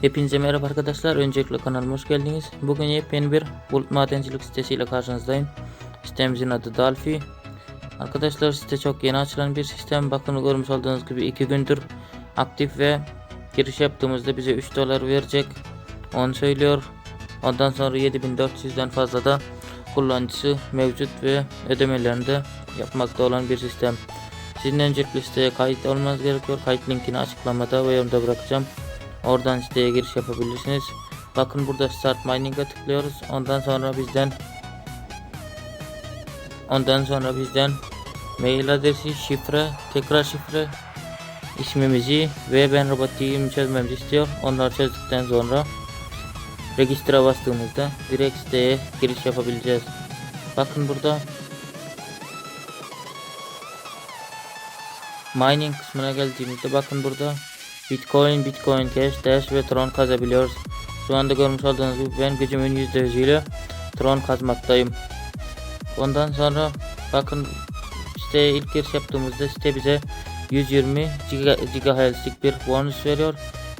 Hepinize merhaba arkadaşlar. Öncelikle kanalıma hoş geldiniz. Bugün yepyeni bir bulut madencilik sitesiyle karşınızdayım. Sitemizin adı Dalfi. Arkadaşlar site çok yeni açılan bir sistem. Bakın görmüş olduğunuz gibi 2 gündür aktif ve giriş yaptığımızda bize 3 dolar verecek. Onu söylüyor. Ondan sonra 7400'den fazla da kullanıcısı mevcut ve ödemelerini de yapmakta olan bir sistem. Sizin öncelikle siteye kayıt olmanız gerekiyor. Kayıt linkini açıklamada ve yorumda bırakacağım. Oradan siteye giriş yapabilirsiniz. Bakın burada Start Mining'e tıklıyoruz. Ondan sonra bizden Ondan sonra bizden mail adresi, şifre, tekrar şifre, ismimizi ve ben robotiyim çözmemizi istiyor. Onları çözdükten sonra registre bastığımızda direkt siteye giriş yapabileceğiz. Bakın burada mining kısmına geldiğimizde bakın burada Bitcoin, Bitcoin Cash, Dash ve Tron kazabiliyoruz. Şu anda görmüş olduğunuz gibi ben gücümün %100 ile Tron kazmaktayım. Ondan sonra bakın siteye ilk giriş yaptığımızda site bize 120 giga, GHz'lik bir bonus veriyor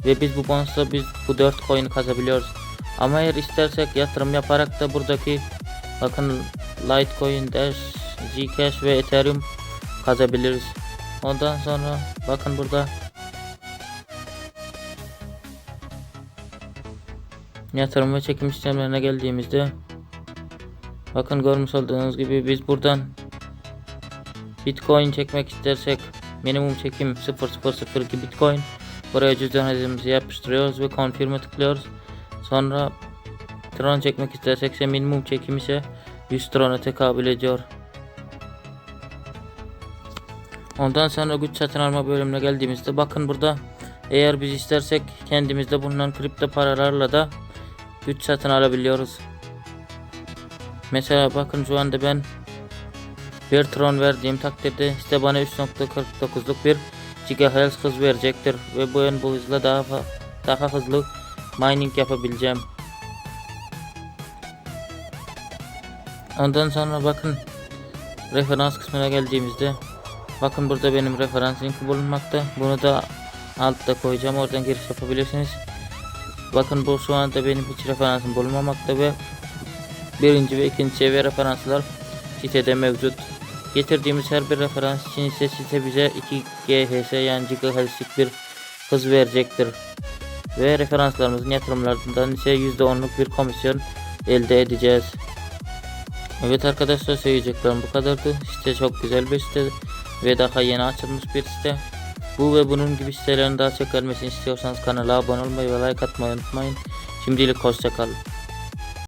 ve biz bu bonusla biz bu 4 coin'i kazabiliyoruz. Ama eğer istersek yatırım yaparak da buradaki bakın Litecoin, Dash, Zcash ve Ethereum kazabiliriz. Ondan sonra bakın burada yatırım çekim işlemlerine geldiğimizde bakın görmüş olduğunuz gibi biz buradan Bitcoin çekmek istersek minimum çekim 0002 Bitcoin buraya cüzdan adresimizi yapıştırıyoruz ve confirm'e tıklıyoruz. Sonra Tron çekmek istersek ise minimum çekim ise 100 Tron'a tekabül ediyor. Ondan sonra güç satın alma bölümüne geldiğimizde bakın burada eğer biz istersek kendimizde bulunan kripto paralarla da güç satın alabiliyoruz. Mesela bakın şu anda ben bir tron verdiğim takdirde site bana 3.49'luk bir GHz hız verecektir ve bu bu hızla daha daha hızlı mining yapabileceğim. Ondan sonra bakın referans kısmına geldiğimizde bakın burada benim referans linki bulunmakta. Bunu da altta koyacağım. Oradan giriş yapabilirsiniz. Bakın bu şu anda benim hiç referansım bulunmamakta ve birinci ve ikinci seviye referanslar sitede mevcut. Getirdiğimiz her bir referans için ise site bize 2 GHz yani GHz'lik bir hız verecektir. Ve referanslarımızın yatırımlarından ise %10'luk bir komisyon elde edeceğiz. Evet arkadaşlar söyleyeceklerim bu kadardı. Site çok güzel bir site ve daha yeni açılmış bir site. Bu ve bunun gibi sitelerin daha çok gelmesini istiyorsanız kanala abone olmayı ve like atmayı unutmayın. Şimdilik hoşçakalın.